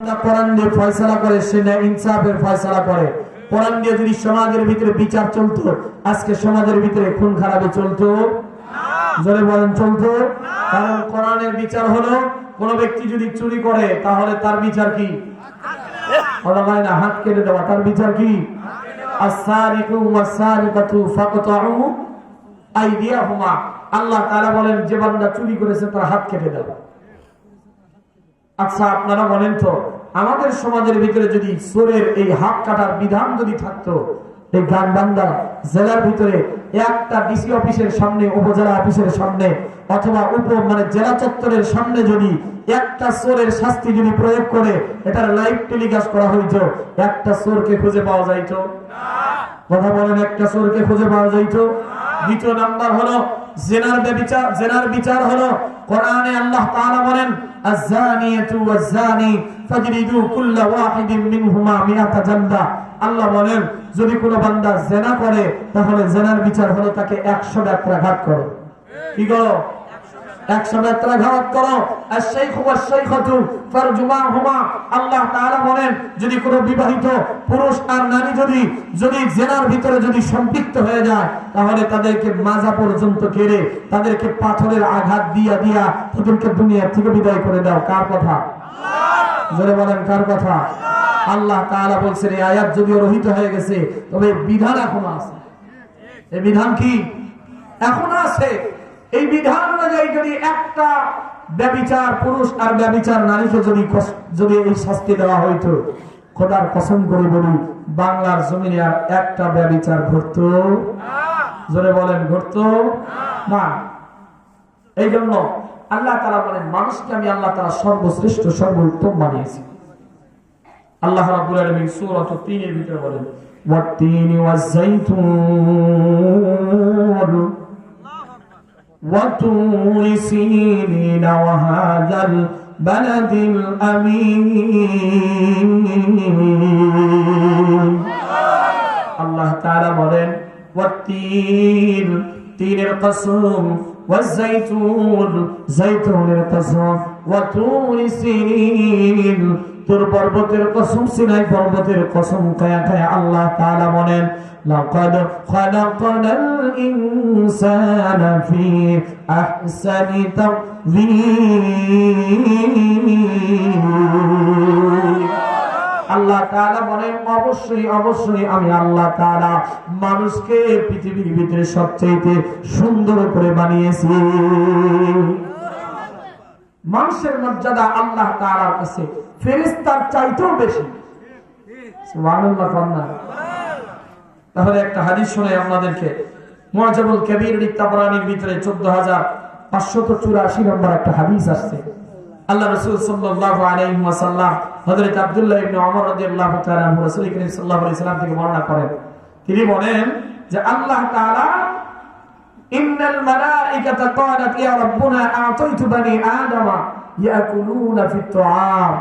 আল্লাহ কোরআন দিয়ে ফয়সালা করে সে ন্যায় ইনসাফের ফয়সালা করে। কোরআন দিয়ে যদি সমাজের ভিতরে বিচার চলতো আজকে সমাজের ভিতরে খুন খারাপে চলতো? জোরে বলেন চলতো? কারণ কোরআনের বিচার হলো কোন ব্যক্তি যদি চুরি করে তাহলে তার বিচার কি? না হাত কেটে দেওয়া তার বিচার কি? আল্লাহ তাআলা বলেন যে বান্দা চুরি করেছে তার হাত কেটে দেওয়া। আচ্ছা আপনারা বলেন তো আমাদের সমাজের ভিতরে যদি চোরের এই হাত কাটার বিধান যদি থাকতো এই গান বান্দা জেলার ভিতরে একটা ডিসি অফিসের সামনে উপজেলা অফিসের সামনে অথবা উপ মানে জেলা চত্বরের সামনে যদি একটা চোরের শাস্তি যদি প্রয়োগ করে এটার লাইভ টেলিকাস্ট করা হইতো একটা চোরকে খুঁজে পাওয়া যাইত। কথা বলেন একটা চোরকে খুঁজে পাওয়া যাইত। দ্বিতীয় নাম্বার হলো জেনার বিচার জেনার বিচার হলো কোরআনে আল্লাহ তাআলা বলেন আয-যানিয়াতু ওয়াজ-যানি ফাজরিদু কুল্লা ওয়াহিদিন মিনহুমা মিআতা জালদা। আল্লাহ বলেন, যদি কোনো বান্দা জেনা করে, তাহলে জেনার বিচার হলো তাকে 100 ডাকরাঘাত করো। কি করো যদি কোনো বিবাহিত পুরুষ আর নারী যদি যদি জেনার ভিতরে যদি সম্পৃক্ত হয়ে যায়, তাহলে তাদেরকে মাজা পর্যন্ত কেড়ে তাদেরকে পাথরের আঘাত দিয়া দিয়া তাদেরকে দুনিয়া থেকে বিদায় করে দাও। কার কথা? জোরে বলেন, কার কথা? আল্লাহ তাআলা বলছেন, এই আয়াত যদিও রহিত হয়ে গেছে, তবে বিধান এখনও আছে। এই বিধান কি? এখনও আছে। এই বিধান অনুযায়ী যদি একটা ব্যবিচার পুরুষ আর ব্যবিচার নারীকে যদি যদি এই শাস্তি দেওয়া হইতো, খোদার কসম করে বলি, বাংলার জমিনে আর একটা ব্যবিচার ঘটতো? জোরে বলেন, ঘটতো? না। এই জন্য আল্লাহ তারা বলেন, মানুষকে আমি আল্লাহ তারা সর্বশ্রেষ্ঠ, সর্বোত্তম বানিয়েছি। আল্লাহ রাব্বুল আলামিন সূরা 3 এর ভিতরে বলেন ওয়াত-তিনি ওয়াজ-যাইতুন وطور سينين وهذا البلد الأمين আল্লাহ তাআলা বলেন ওয়াতিন তিনের কসম ওয়াজাইতুন জাইতুনের কসম ওয়াতুর সিনিন তোর পর্বতের কসম সিনাই পর্বতের কসম কায়া কায়া আল্লাহ তাআলা বলেন লাকাদ খালাকনাল ইনসানা ফি আহসানি তাকবীর আল্লাহ তাআলা বলেন, অবশ্যই অবশ্যই আমি আল্লাহ তাআলা মানুষকে পৃথিবীর ভিতরে সবচেয়ে সুন্দর করে বানিয়েছি। মানুষের মর্যাদা আল্লাহ তাআলার কাছে, ফেরেশতার চাইতেও বেশি। তাহলে একটা হাদিস শুনে আপনাদেরকে। মুআজাবুল কবির তাবরানির ভিতরে 14584 নম্বর একটা হাদিস আসছে। আল্লাহ রাসূল সাল্লাল্লাহু হযরত আব্দুল্লাহ ইবনে ওমর রাদিয়াল্লাহু তাআলা রাসূল করিম সাল্লাল্লাহু আলাইহি সাল্লাম থেকে বর্ণনা করেন। তিনি বলেন যে আল্লাহ তাআলা ইন্নাল মালাইকাতা ক্বালাত, ইয়া রাব্বুনা আ'তাইতু বানি আদামা ইয়াকুলুনা ফিত তুআম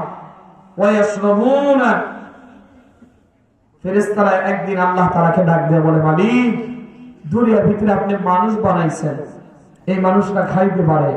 ওয়া ইয়াশরাবুনা। ফেরেশতারা একদিন আল্লাহ তাআলাকে ডাক দিয়ে বলে, মালিক, দুনিয়ার ভিতরে আপনি মানুষ বানাইছেন, এই মানুষরা খাইতে পারে।